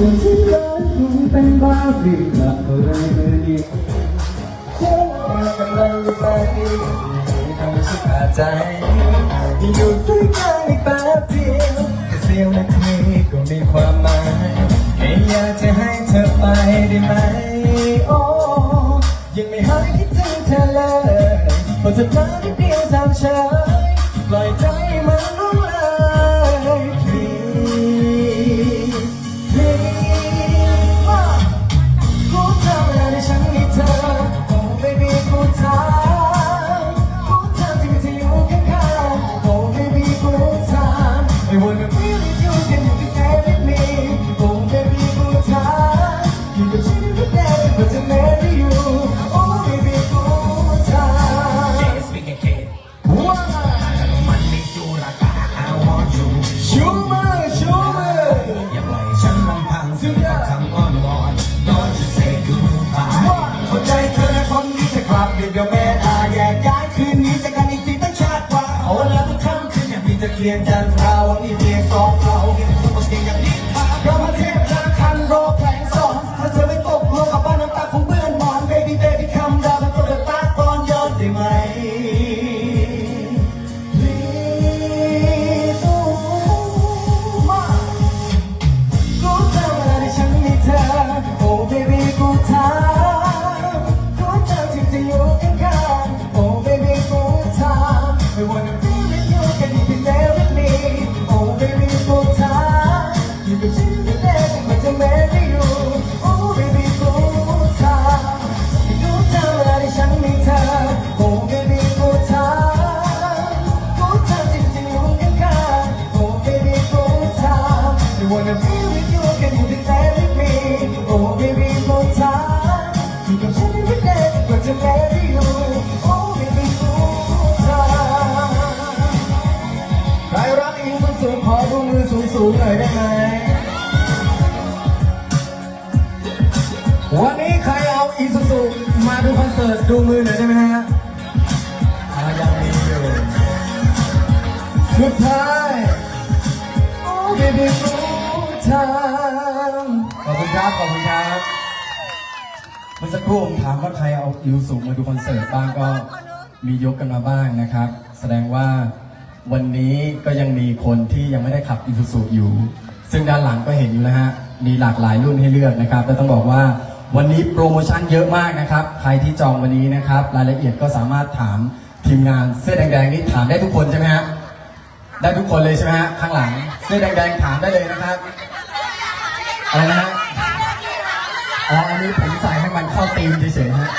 รีบกลับเมื่อะไรเมื่อนี้ฉันกำลังจะไปทำฉันขาใจอยู่ด้วยกันอีกแป๊บเดียวแค่เสี้ยวนาทีก็มีความหมายแค่อยากจะให้เธอไปได้ไหมโอ้ยังไม่หายคิดถึงเธอเลยพอเธอมานิดเดียวทำเฉยปล่อยใจมัน นี้จะกลับเดี๋ยวแม่อาแยกย้ายคืนนี้จะกันอีกทีตั้งชาติกว่าเอาละทุกค่ำคืนอย่างมีจะเคลียร์จันทราวันนี้เพียงสองเรา สูงหน่อยได้ไหมวันนี้ใครเอาอีซูซูมาดูคอนเสิร์ตดูมือหน่อยได้ไหมฮะยังมีอยู่สุดท้ายโอ้เบบี้ฟูทางขอบคุณครับขอบคุณครับเมื่อสักครู่ผมถามว่าใครเอาอิวสูมาดูคอนเสิร์ตบ้างก็มียกกันมาบ้างนะครับ แสดงว่า วันนี้ก็ยังมีคนที่ยังไม่ได้ขับอิ u ู u อยู่ ซึ่งด้านหลังก็เห็นอยู่นะฮะ มีหลากหลายรุ่นให้เลือกนะครับ และต้องบอกว่าวันนี้โปรโมชั่นเยอะมากนะครับ ใครที่จองวันนี้นะครับ รายละเอียดก็สามารถถามทีมงานเสื้อแดงๆนี่ถามได้ทุกคนใช่ไหมฮะ ได้ทุกคนเลยใช่ไหมฮะ ข้างหลังเสื้อแดงๆถามได้เลยนะครับ อะไรนะฮะ อ๋อ อันนี้ผมใส่ให้มันเข้าธีมเฉยๆฮะ